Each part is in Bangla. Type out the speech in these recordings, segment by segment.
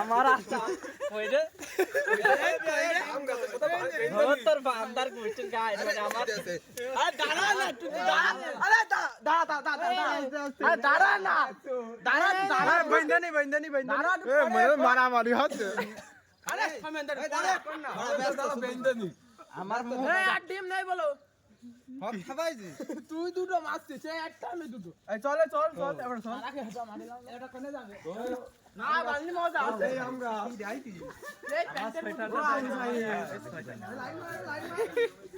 আমার দাঁড়া মারামারি হচ্ছে আমার ডিম নাই বলো হক খাবাইছি? তুই দুটো মারছিস একটা আমি দুটো। এই চলে চল চল এবার চল। এটা কোনে যাবে? না বালি মজা আছে। এই আমরা এই প্যান্টের কি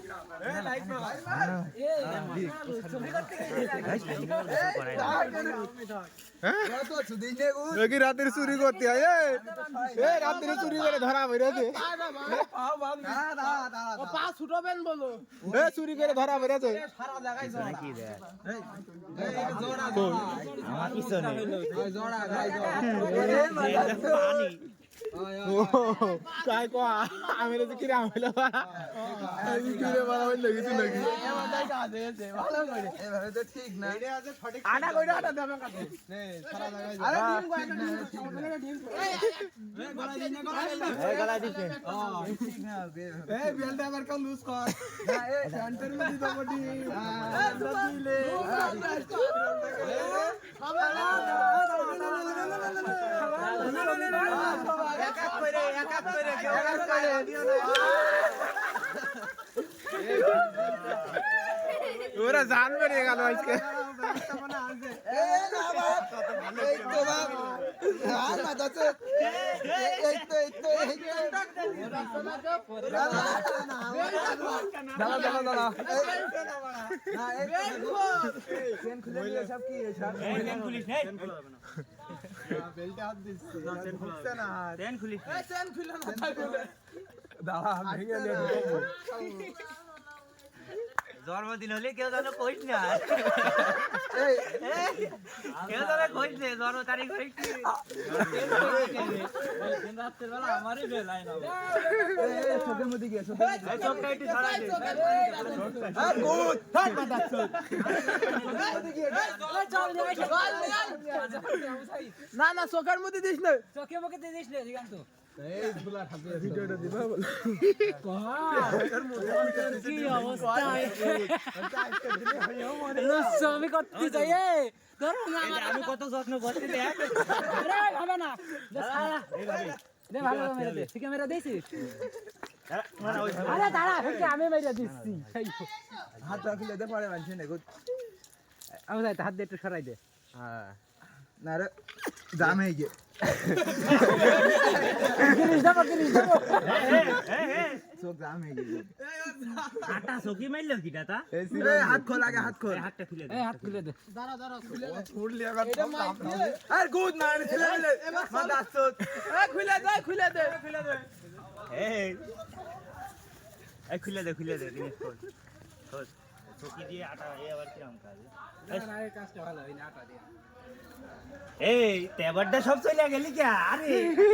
রাতের চুরি করতে হয় এ রাতের চুরি করে ধরা বেড়েছে ও বলো এ চুরি করে ধরা বেড়েছে সারা কো কি রাম হলো আমি কি রে বলা হইল কিছু নাকি এভাবে তো ঠিক না আনা কইরা আটা সারা জায়গায় আরে ডিম কয় না ডিম এই বেলটা আবার কেউ লুজ কর না এই সেন্টার মধ্যে তো বডি দিলে এক এক করে এক এক করে এক এক করে দিও না ওরা জান বেরিয়ে গেল আজকে এই না বাপ এই তো বাপ আর মাথাতে এই তো এই তো এই তো দাঁড়া দাঁড়া দাঁড়া খুলে সব কি সব বেলটা হাত দিচ্ছি চেন না চেন খুলিস চেন খুলে না দাঁড়া ভেঙে দে জন্মদিন হলে কেউ যেন কইস না কেউ যেন কইস না জন্ম তারিখ হইস আমারই বেলাই না চোখের মধ্যে গিয়ে চোখটা একটু না না চোখের মধ্যে দিস না চোখে মুখে দিস না দিগান্ত আমি করতে চাই আমি কত যত্ন করছি হবে না ভালো মেরে ঠিক মেরে দিছিস আরে দাঁড়া আমি মেরে দিচ্ছি হাত রাখলে পরে মানছে না গুড আমি যাই হাত দিয়ে একটু সরাই দে। হ্যাঁ। না রে। জাম হয়ে গিয়ে। জিনিস দেবো জিনিস দেবো চোখ জাম হয়ে গিয়ে। আটা চকি মারলো কিটা তা এই হাত খোল আগে হাত খোল। হাতটা খুলে দে হাত খুলে দে। দাঁড়া দাঁড়া খুলে দে। ছুড়লি আগে আর গুড না ছেলে মিলে মাথা চোখ। এই খুলে দে খুলে দে। খুলে দে। এই। এই খুলে দে খুলে দে জিনিস খোল। খোল। চকি দিয়ে আটা এ আবার কিরম কাজ? এই তেবারটা সব চলে গেলি কে? আরে।